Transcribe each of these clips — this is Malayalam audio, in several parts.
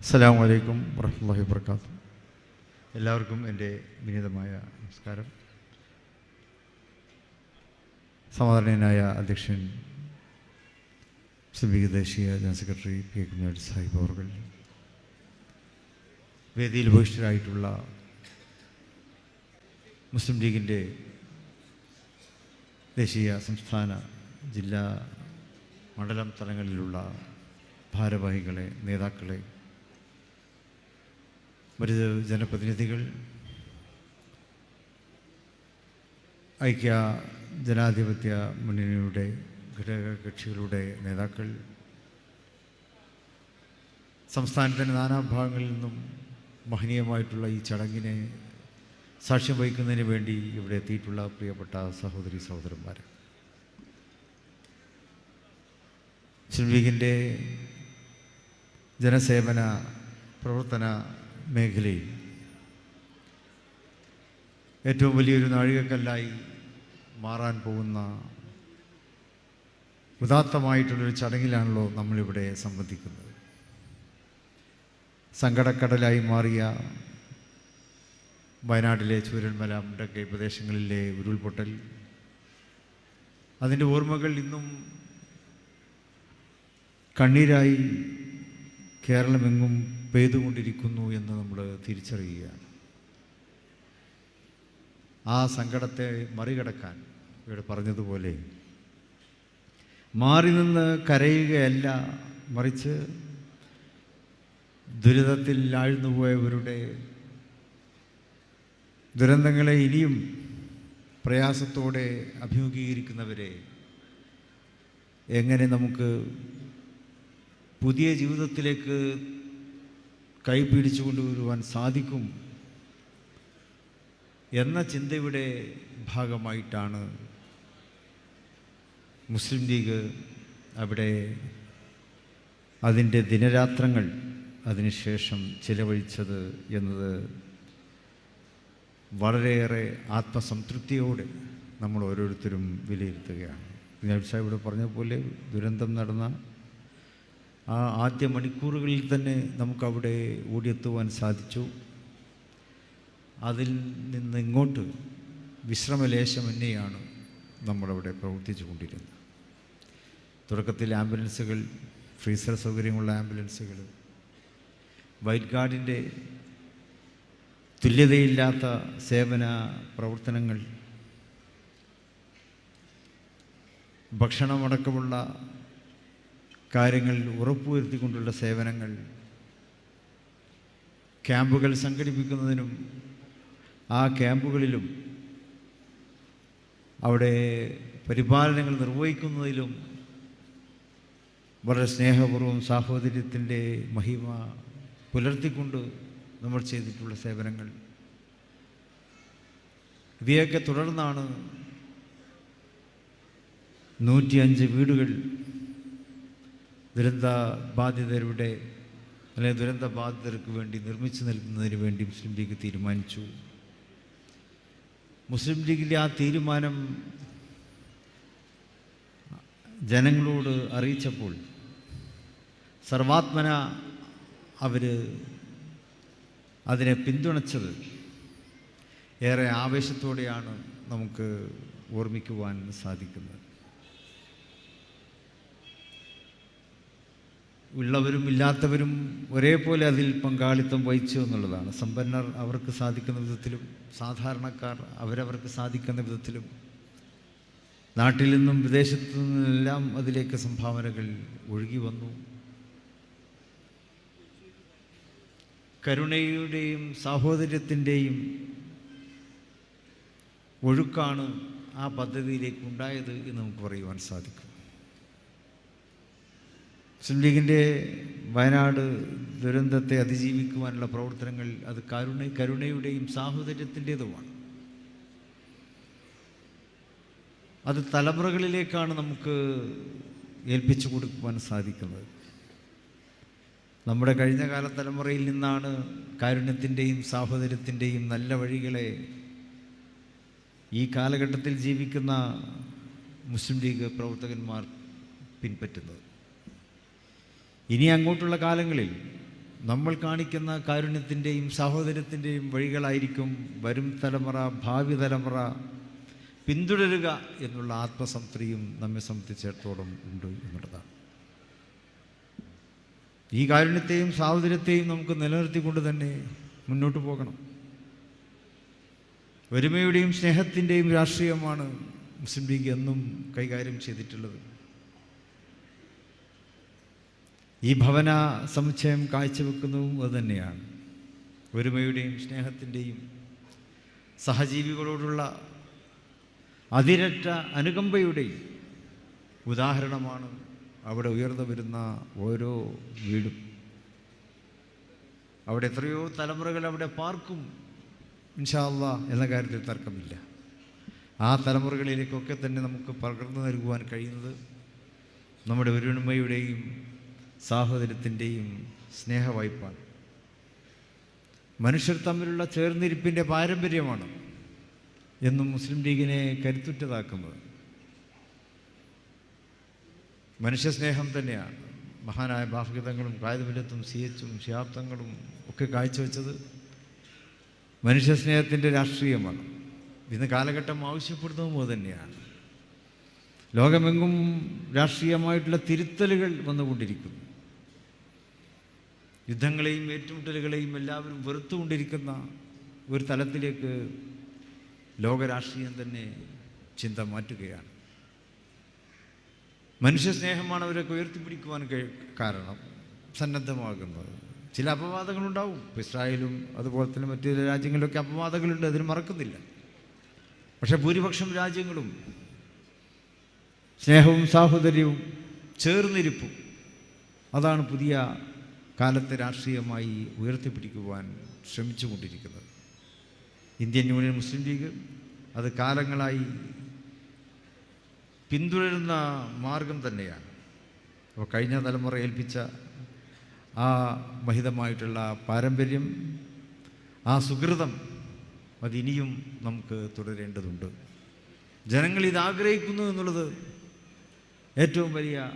അസ്സാം വലൈക്കും വർഹമുല്ലാഹി വർക്കാത്തു എല്ലാവർക്കും എന്റെ വിനീതമായ നമസ്കാരം. സമാധാനനായ അധ്യക്ഷൻ സിബിക ദേശീയ ജനറൽ സെക്രട്ടറി പി എ കുഞ്ഞാടി സാഹിബ് അവർ വേദിയിൽ ഉപേക്ഷിതരായിട്ടുള്ള മുസ്ലിം ലീഗിന്റെ ദേശീയ സംസ്ഥാന ജില്ലാ മണ്ഡലം തലങ്ങളിലുള്ള ഭാരവാഹികളെ നേതാക്കളെ മറ്റ് ജനപ്രതിനിധികൾ ഐക്യ ജനാധിപത്യ മുന്നണിയുടെ ഘടകകക്ഷികളുടെ നേതാക്കൾ സംസ്ഥാനത്തിന്റെ നാനാഭാഗങ്ങളിൽ നിന്നും മഹനീയമായിട്ടുള്ള ഈ ചടങ്ങിനെ സാക്ഷ്യം വഹിക്കുന്നതിന് വേണ്ടി ഇവിടെ എത്തിയിട്ടുള്ള പ്രിയപ്പെട്ട സഹോദരി സഹോദരന്മാർ മുസ്ലിം ജനസേവന പ്രവർത്തന മേഖലയിൽ ഏറ്റവും വലിയൊരു നാഴികക്കല്ലായി മാറാൻ പോകുന്ന ഉദാത്തമായിട്ടുള്ളൊരു ചടങ്ങിലാണല്ലോ നമ്മളിവിടെ സംബന്ധിക്കുന്നത്. സങ്കടക്കടലായി മാറിയ വയനാട്ടിലെ ചൂരൽമല മുണ്ടക്കൈ പ്രദേശങ്ങളിലെ ഉരുൾപൊട്ടൽ അതിന്റെ ഓർമ്മകൾ ഇന്നും കണ്ണീരായി കേരളമെങ്ങും പെയ്തുകൊണ്ടിരിക്കുന്നു എന്ന് നമ്മൾ തിരിച്ചറിയുകയാണ്. ആ സങ്കടത്തെ മറികടക്കാൻ ഇവിടെ പറഞ്ഞതുപോലെ മാറി നിന്ന് കരയുകയല്ല മറിച്ച് ദുരിതത്തിൽ ആഴ്ന്നുപോയവരുടെ ദുരന്തങ്ങളെ ഇനിയും പ്രയാസത്തോടെ അഭിമുഖീകരിക്കുന്നവരെ എങ്ങനെ നമുക്ക് പുതിയ ജീവിതത്തിലേക്ക് കൈപിടിച്ചു കൊണ്ടുവരുവാൻ സാധിക്കും എന്ന ചിന്തയുടെ ഭാഗമായിട്ടാണ് മുസ്ലിം ലീഗ് അവിടെ അതിന്റെ ദിനരാത്രങ്ങൾ അതിനുശേഷം ചിലവഴിച്ചത് എന്നത് വളരെയേറെ ആത്മസംതൃപ്തിയോടെ നമ്മൾ ഓരോരുത്തരും വിലയിരുത്തുകയാണ്. ഞാൻ സാഹിബ് ഇവിടെ പറഞ്ഞ പോലെ ദുരന്തം നടന്ന ആ ആദ്യ മണിക്കൂറുകളിൽ തന്നെ നമുക്കവിടെ ഓടിയെത്തുവാൻ സാധിച്ചു. അതിൽ നിന്ന് ഇങ്ങോട്ട് വിശ്രമലേശം തന്നെയാണ് നമ്മളവിടെ പ്രവർത്തിച്ചു കൊണ്ടിരുന്നത്. തുടക്കത്തിൽ ആംബുലൻസുകൾ ഫ്രീസർ സൗകര്യമുള്ള ആംബുലൻസുകൾ വൈറ്റ് ഗാർഡിന്റെ തുല്യതയില്ലാത്ത സേവന പ്രവർത്തനങ്ങൾ ഭക്ഷണമടക്കമുള്ള കാര്യങ്ങൾ ഉറപ്പുവരുത്തിക്കൊണ്ടുള്ള സേവനങ്ങൾ ക്യാമ്പുകൾ സംഘടിപ്പിക്കുന്നതിനും ആ ക്യാമ്പുകളിലും അവിടെ പരിപാലനങ്ങൾ നിർവഹിക്കുന്നതിലും വളരെ സ്നേഹപൂർവം സാഹോദര്യത്തിന്റെ മഹിമ പുലർത്തിക്കൊണ്ട് നമ്മൾ ചെയ്തിട്ടുള്ള സേവനങ്ങൾ. ഇവയൊക്കെ തുടർന്നാണ് നൂറ്റിയഞ്ച് വീടുകൾ ദുരന്ത ബാധിതരുടെ അല്ലെങ്കിൽ ദുരന്ത ബാധിതർക്ക് വേണ്ടി നിർമ്മിച്ചു നൽകുന്നതിന് വേണ്ടി മുസ്ലിം ലീഗ് തീരുമാനിച്ചു. മുസ്ലിം ലീഗിലെ ആ തീരുമാനം ജനങ്ങളോട് അറിയിച്ചപ്പോൾ സർവാത്മന അവർ അതിനെ പിന്തുണച്ചത് ഏറെ ആവേശത്തോടെയാണ് നമുക്ക് ഓർമ്മിക്കുവാൻ സാധിക്കുന്നത്. ഉള്ളവരും ഇല്ലാത്തവരും ഒരേപോലെ അതിൽ പങ്കാളിത്തം വഹിച്ചു എന്നുള്ളതാണ്. സമ്പന്നർ അവർക്ക് സാധിക്കുന്ന വിധത്തിലും സാധാരണക്കാർ അവരവർക്ക് സാധിക്കുന്ന വിധത്തിലും. നാട്ടിൽ നിന്നും വിദേശത്തു നിന്നെല്ലാം അതിലേക്ക് സംഭാവനകൾ ഒഴുകി വന്നു. കരുണയുടെയും സാഹോദര്യത്തിന്റെയും ഒഴുക്കാണ് ആ പദ്ധതിയിലേക്ക് ഉണ്ടായത് എന്ന് നമുക്ക് പറയുവാൻ സാധിക്കും. മുസ്ലിം ലീഗിന്റെ വയനാട് ദുരന്തത്തെ അതിജീവിക്കുവാനുള്ള പ്രവർത്തനങ്ങൾ അത് കരുണ കരുണയുടെയും സാഹോദര്യത്തിന്റേതുമാണ്. അത് തലമുറകളിലേക്കാണ് നമുക്ക് ഏൽപ്പിച്ചു കൊടുക്കുവാൻ സാധിക്കുന്നത്. നമ്മുടെ കഴിഞ്ഞ കാല തലമുറയിൽ നിന്നാണ് കാരുണ്യത്തിന്റെയും സാഹോദര്യത്തിന്റെയും നല്ല വഴികളെ ഈ കാലഘട്ടത്തിൽ ജീവിക്കുന്ന മുസ്ലിം ലീഗ് പ്രവർത്തകന്മാർ പിൻപറ്റുന്നത്. ഇനി അങ്ങോട്ടുള്ള കാലങ്ങളിൽ നമ്മൾ കാണിക്കുന്ന കാരുണ്യത്തിന്റെയും സഹോദര്യത്തിന്റെയും വഴികളായിരിക്കും വരും തലമുറ ഭാവി തലമുറ പിന്തുടരുക എന്നുള്ള ആത്മസംതൃയും നമ്മെ സംബന്ധിച്ചിടത്തോളം ഉണ്ട് എന്നുള്ളതാണ്. ഈ കാരുണ്യത്തെയും സാഹോദര്യത്തെയും നമുക്ക് നിലനിർത്തിക്കൊണ്ട് തന്നെ മുന്നോട്ട് പോകണം. ഒരുമയുടെയും സ്നേഹത്തിന്റെയും രാഷ്ട്രീയമാണ് മുസ്ലിം ലീഗ് എന്നും കൈകാര്യം ചെയ്തിട്ടുള്ളത്. ഈ ഭവന സമുച്ചയം കാഴ്ചവെക്കുന്നതും അതുതന്നെയാണ് ഒരുമയുടെയും സ്നേഹത്തിന്റെയും സഹജീവികളോടുള്ള അതിരറ്റ അനുകമ്പയുടെയും ഉദാഹരണമാണ് അവിടെ ഉയർന്നു വരുന്ന ഓരോ വീടും. അവിടെ എത്രയോ തലമുറകൾ അവിടെ പാർക്കും. ഇൻഷാല്ല എന്ന കാര്യത്തിൽ തർക്കമില്ല. ആ തലമുറകളിലേക്കൊക്കെ തന്നെ നമുക്ക് പകർന്നു നൽകുവാൻ കഴിയുന്നത് നമ്മുടെ ഒരുമയുടെയും സാഹോദര്യത്തിന്റെയും സ്നേഹവായ്പാണ്. മനുഷ്യർ തമ്മിലുള്ള ചേർന്നിരിപ്പിന്റെ പാരമ്പര്യമാണ് എന്നും മുസ്ലിം ലീഗിനെ കരുത്തുറ്റതാക്കുന്നത്. മനുഷ്യസ്നേഹം തന്നെയാണ്. മഹാനായ ബാഹ്യതങ്ങളും കായതുമില്ലത്തും സി എച്ചും ഷിയാബ്ദങ്ങളും ഒക്കെ കാഴ്ചവെച്ചത് മനുഷ്യസ്നേഹത്തിന്റെ രാഷ്ട്രീയമാണ്. ഇന്ന് കാലഘട്ടം ആവശ്യപ്പെടുന്നതും പോലെ തന്നെയാണ്. ലോകമെങ്ങും രാഷ്ട്രീയമായിട്ടുള്ള തിരുത്തലുകൾ വന്നുകൊണ്ടിരിക്കുന്നു. യുദ്ധങ്ങളെയും ഏറ്റുമുട്ടലുകളെയും എല്ലാവരും വെറുത്തുകൊണ്ടിരിക്കുന്ന ഒരു തലത്തിലേക്ക് ലോകരാഷ്ട്രീയം തന്നെ ചിന്ത മാറ്റുകയാണ്. മനുഷ്യസ്നേഹമാണ് അവരൊക്കെ ഉയർത്തിപ്പിടിക്കുവാൻ കാരണം സന്നദ്ധമാകുന്നത്. ചില അപവാദങ്ങളുണ്ടാവും. ഇസ്രായേലും അതുപോലെ തന്നെ മറ്റു ചില രാജ്യങ്ങളിലൊക്കെ അപവാദങ്ങളുണ്ട് അതിന് മറക്കുന്നില്ല. പക്ഷെ ഭൂരിപക്ഷം രാജ്യങ്ങളും സ്നേഹവും സാഹോദര്യവും ചേർന്നിരിപ്പും. അതാണ് പുതിയ കാലത്തെ രാഷ്ട്രീയമായി ഉയർത്തിപ്പിടിക്കുവാൻ ശ്രമിച്ചുകൊണ്ടിരിക്കുന്നത്. ഇന്ത്യൻ യൂണിയൻ മുസ്ലിം ലീഗ് അത് കാലങ്ങളായി പിന്തുടരുന്ന മാർഗം തന്നെയാണ്. അപ്പോൾ കഴിഞ്ഞ തലമുറ ഏൽപ്പിച്ച ആ മഹിതമായിട്ടുള്ള പാരമ്പര്യം ആ സുഹൃതം അതിനിയും നമുക്ക് തുടരേണ്ടതുണ്ട്. ജനങ്ങൾ ഇത് ആഗ്രഹിക്കുന്നു എന്നുള്ളത് ഏറ്റവും വലിയ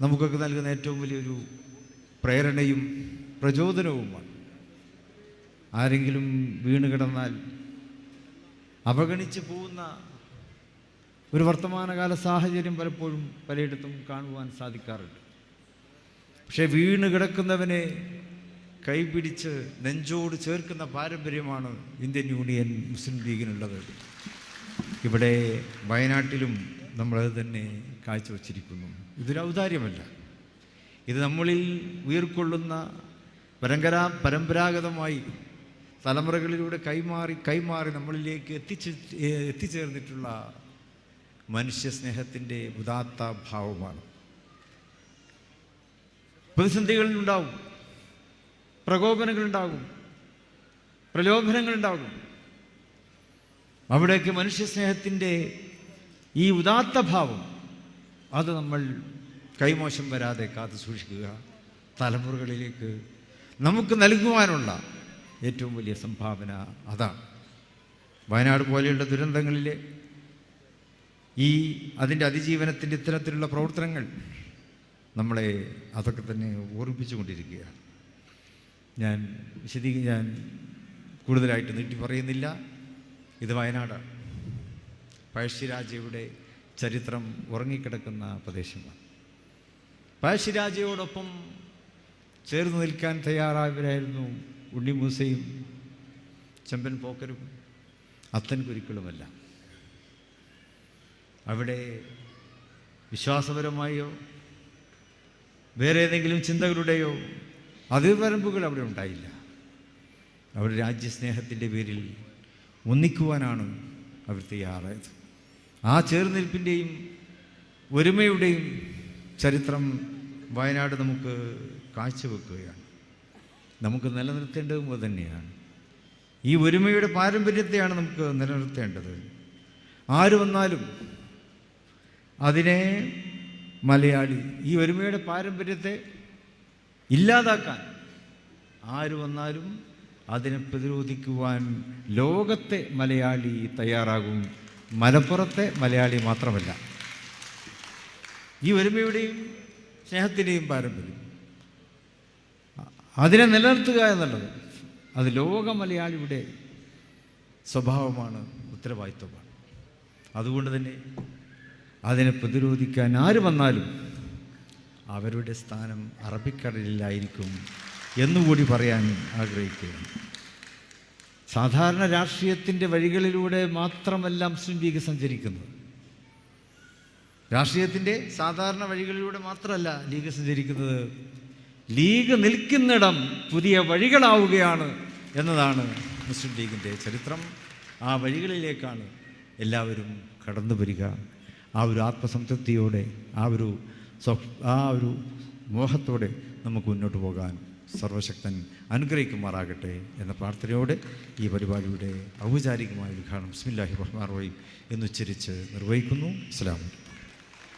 നമുക്കൊക്കെ നൽകുന്ന ഏറ്റവും വലിയൊരു പ്രേരണയും പ്രചോദനവുമാണ്. ആരെങ്കിലും വീണ് കിടന്നാൽ അവഗണിച്ച് പോകുന്ന ഒരു വർത്തമാനകാല സാഹചര്യം പലപ്പോഴും പലയിടത്തും കാണുവാൻ സാധിക്കാറുണ്ട്. പക്ഷേ വീണ് കിടക്കുന്നവനെ കൈപിടിച്ച് നെഞ്ചോട് ചേർക്കുന്ന പാരമ്പര്യമാണ് ഇന്ത്യൻ യൂണിയൻ മുസ്ലിം ലീഗിനുള്ളത്. ഇവിടെ വയനാട്ടിലും നമ്മളത് തന്നെ കാഴ്ചവെച്ചിരിക്കുന്നു. ഇതൊരു ഔദാര്യമല്ല. ഇത് നമ്മളിൽ ഉയർക്കൊള്ളുന്ന പരമ്പരാ പരമ്പരാഗതമായി തലമുറകളിലൂടെ കൈമാറി കൈമാറി നമ്മളിലേക്ക് എത്തിച്ച് എത്തിച്ചേർന്നിട്ടുള്ള മനുഷ്യസ്നേഹത്തിന്റെ ഉദാത്ത ഭാവമാണ്. പ്രതിസന്ധികളുണ്ടാവും പ്രകോപനങ്ങളുണ്ടാകും പ്രലോഭനങ്ങളുണ്ടാകും അവിടേക്ക് മനുഷ്യസ്നേഹത്തിന്റെ ഈ ഉദാത്ത ഭാവം അത് നമ്മൾ കൈമോശം വരാതെ കാത്തു സൂക്ഷിക്കുക. തലമുറകളിലേക്ക് നമുക്ക് നൽകുവാനുള്ള ഏറ്റവും വലിയ സംഭാവന അതാണ്. വയനാട് പോലെയുള്ള ദുരന്തങ്ങളിലെ ഈ അതിന്റെ അതിജീവനത്തിന്റെ ഇത്തരത്തിലുള്ള പ്രവർത്തനങ്ങൾ നമ്മളെ അതൊക്കെ തന്നെ ഓർമ്മിപ്പിച്ചു കൊണ്ടിരിക്കുകയാണ്. ഞാൻ വിശദീ ഞാൻ കൂടുതലായിട്ട് നീട്ടി പറയുന്നില്ല. ഇത് വയനാടാണ്. പഴശ്ശിരാജയുടെ ചരിത്രം ഉറങ്ങിക്കിടക്കുന്ന പ്രദേശമാണ്. പഴശ്ശിരാജയോടൊപ്പം ചേർന്ന് നിൽക്കാൻ തയ്യാറായവരായിരുന്നു ഉണ്ണിമൂസയും ചെമ്പൻ പോക്കരും അത്തൻ കുരുക്കളുമല്ല. അവിടെ വിശ്വാസപരമായോ വേറെ ഏതെങ്കിലും ചിന്തകളുടെയോ അതിർവരമ്പുകൾ അവിടെ ഉണ്ടായില്ല. അവർ രാജ്യസ്നേഹത്തിന്റെ പേരിൽ ഒന്നിക്കുവാനാണ് അവർ തയ്യാറായത്. ആ ചേർന്നിരിപ്പിന്റെയും ഒരുമയുടെയും ചരിത്രം വയനാട് നമുക്ക് കാഴ്ചവെക്കുകയാണ്. നമുക്ക് നിലനിർത്തേണ്ടതും തന്നെയാണ്. ഈ ഒരുമയുടെ പാരമ്പര്യത്തെയാണ് നമുക്ക് നിലനിർത്തേണ്ടത്. ആര് വന്നാലും അതിനെ മലയാളി ഈ ഒരുമയുടെ പാരമ്പര്യത്തെ ഇല്ലാതാക്കാൻ ആര് വന്നാലും അതിനെ പ്രതിരോധിക്കുവാൻ ലോകത്തെ മലയാളി തയ്യാറാകും. മലപ്പുറത്തെ മലയാളി മാത്രമല്ല. ഈ ഒരുമയുടെയും സ്നേഹത്തിന്റെയും പാരമ്പര്യം. അതിനെ നിലനിർത്തുക എന്നുള്ളത് അത് ലോക മലയാളിയുടെ സ്വഭാവമാണ് ഉത്തരവാദിത്വമാണ്. അതുകൊണ്ട് തന്നെ അതിനെ പ്രതിരോധിക്കാൻ ആര് വന്നാലും അവരുടെ സ്ഥാനം അറബിക്കടലിലായിരിക്കും എന്നുകൂടി പറയാൻ ആഗ്രഹിക്കുകയാണ്. സാധാരണ രാഷ്ട്രീയത്തിന്റെ വഴികളിലൂടെ മാത്രമല്ല മുസ്ലിം ലീഗ് സഞ്ചരിക്കുന്നത്. രാഷ്ട്രീയത്തിന്റെ സാധാരണ വഴികളിലൂടെ മാത്രമല്ല ലീഗ് സഞ്ചരിക്കുന്നത്. ലീഗ് നിൽക്കുന്നിടം പുതിയ വഴികളാവുകയാണ് എന്നതാണ് മുസ്ലിം ലീഗിന്റെ ചരിത്രം. ആ വഴികളിലേക്കാണ് എല്ലാവരും കടന്നു വരിക. ആ ഒരു ആത്മസംതൃപ്തിയോടെ ആ ഒരു ആ ഒരു മോഹത്തോടെ നമുക്ക് മുന്നോട്ട് പോകാൻ സർവശക്തൻ അനുഗ്രഹിക്കുമാറാകട്ടെ എന്ന പ്രാർത്ഥനയോടെ ഈ പരിപാടിയുടെ ഔപചാരികമായ ഉദ്ഘാടനം ബിസ്മില്ലാഹി റഹ്മാൻ റഹീം എന്നുച്ചരിച്ച് നിർവഹിക്കുന്നു. അസ്സലാമു അലൈക്കും.